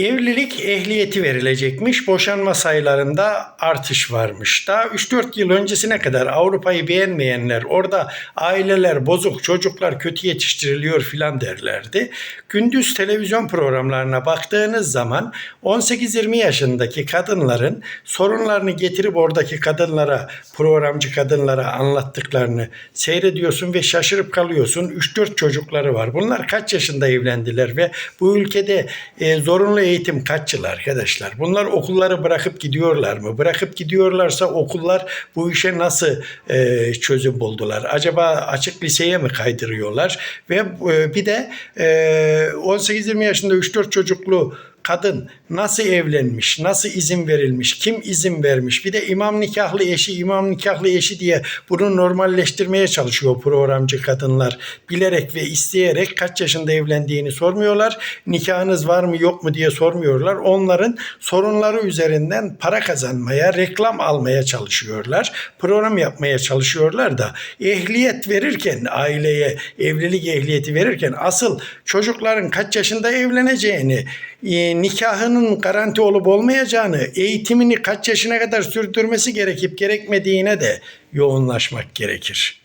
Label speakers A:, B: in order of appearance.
A: Evlilik ehliyeti verilecekmiş. Boşanma sayılarında artış varmış. Daha 3-4 yıl öncesine kadar Avrupa'yı beğenmeyenler, orada aileler bozuk, çocuklar kötü yetiştiriliyor filan derlerdi. Gündüz televizyon programlarına baktığınız zaman 18-20 yaşındaki kadınların sorunlarını getirip oradaki kadınlara, programcı kadınlara anlattıklarını seyrediyorsun ve şaşırıp kalıyorsun. 3-4 çocukları var. Bunlar kaç yaşında evlendiler ve bu ülkede e, zorunlu eğitim kaç yıl arkadaşlar? Bunlar okulları bırakıp gidiyorlar mı? Bırakıp gidiyorlarsa okullar bu işe nasıl e, çözüm buldular? Acaba açık liseye mi kaydırıyorlar? Ve e, bir de e, 18-20 yaşında 3-4 çocuklu kadın nasıl evlenmiş, nasıl izin verilmiş, kim izin vermiş, bir de imam nikahlı eşi, imam nikahlı eşi diye bunu normalleştirmeye çalışıyor programcı kadınlar. Bilerek ve isteyerek kaç yaşında evlendiğini sormuyorlar, nikahınız var mı yok mu diye sormuyorlar. Onların sorunları üzerinden para kazanmaya, reklam almaya çalışıyorlar. Program yapmaya çalışıyorlar da ehliyet verirken aileye evlilik ehliyeti verirken asıl çocukların kaç yaşında evleneceğini, e, nikahının garanti olup olmayacağını, eğitimini kaç yaşına kadar sürdürmesi gerekip gerekmediğine de yoğunlaşmak gerekir.